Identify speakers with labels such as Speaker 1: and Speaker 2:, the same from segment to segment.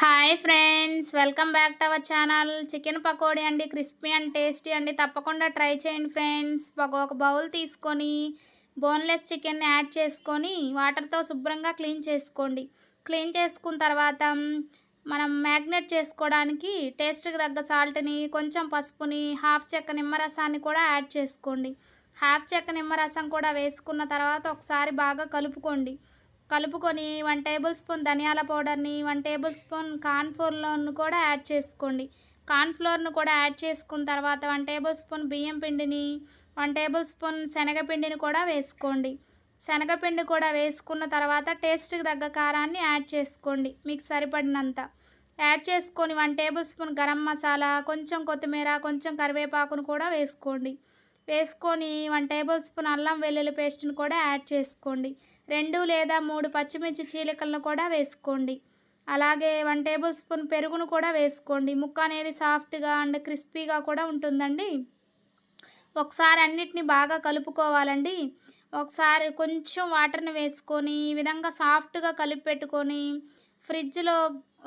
Speaker 1: Hi friends welcome back to our channel. Chicken pakodi అండి crispy and tasty అండి. తప్పకుండా try చేయండి friends. ఒక ఒక బౌల్ తీసుకొని బోన్లెస్ చికెన్ని యాడ్ చేసుకొని వాటర్తో శుభ్రంగా క్లీన్ చేసుకోండి. క్లీన్ చేసుకున్న తర్వాత మనం మ్యాగ్నెట్ చేసుకోవడానికి టేస్ట్కి తగ్గ సాల్ట్ని కొంచెం పసుపుని హాఫ్ చెక్క నిమ్మరసాన్ని కూడా యాడ్ చేసుకోండి. హాఫ్ చెక్క నిమ్మరసం కూడా వేసుకున్న తర్వాత ఒకసారి బాగా కలుపుకోండి. కలుపుకొని వన్ టేబుల్ స్పూన్ ధనియాల పౌడర్ని వన్ టేబుల్ స్పూన్ కార్న్ఫ్లోర్ను కూడా యాడ్ చేసుకోండి. కార్న్ఫ్లోర్ను కూడా యాడ్ చేసుకున్న తర్వాత వన్ టేబుల్ స్పూన్ బియ్యం పిండిని వన్ టేబుల్ స్పూన్ శనగపిండిని కూడా వేసుకోండి. శనగపిండి కూడా వేసుకున్న తర్వాత టేస్ట్కి తగ్గ కారాన్ని యాడ్ చేసుకోండి. మీకు సరిపడినంత. యాడ్ చేసుకొని one tablespoon garam masala కొంచెం కొత్తిమీర కొంచెం కరివేపాకును కూడా వేసుకోండి. వేసుకొని వన్ టేబుల్ స్పూన్ అల్లం వెల్లుల్లి పేస్ట్ని కూడా యాడ్ చేసుకోండి. రెండు లేదా మూడు పచ్చిమిర్చి చీలికలను కూడా వేసుకోండి. అలాగే వన్ టేబుల్ స్పూన్ పెరుగును కూడా వేసుకోండి. ముక్క అనేది సాఫ్ట్గా అండ్ క్రిస్పీగా కూడా ఉంటుందండి. ఒకసారి అన్నిటిని బాగా కలుపుకోవాలండి. ఒకసారి కొంచెం వాటర్ని వేసుకొని ఈ విధంగా సాఫ్ట్గా కలిపి పెట్టుకొని ఫ్రిడ్జ్లో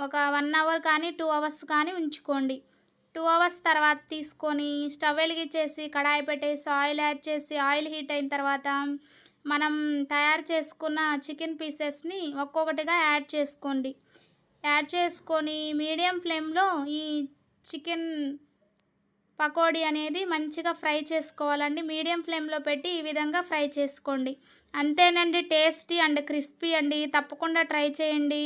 Speaker 1: ఒక వన్ అవర్ కానీ టూ అవర్స్ కానీ ఉంచుకోండి. టూ అవర్స్ తర్వాత తీసుకొని స్టవ్ వెలిగించేసి కడాయి పెట్టేసి ఆయిల్ యాడ్ చేసి ఆయిల్ హీట్ అయిన తర్వాత మనం తయారు చేసుకున్న చికెన్ పీసెస్ని ఒక్కొక్కటిగా యాడ్ చేసుకోండి. యాడ్ చేసుకొని మీడియం ఫ్లేమ్లో ఈ చికెన్ పకోడీ అనేది మంచిగా ఫ్రై చేసుకోవాలండి. మీడియం ఫ్లేమ్లో పెట్టి ఈ విధంగా ఫ్రై చేసుకోండి. అంతేనండి టేస్టీ అండ్ క్రిస్పీ అండి. తప్పకుండా ట్రై చేయండి.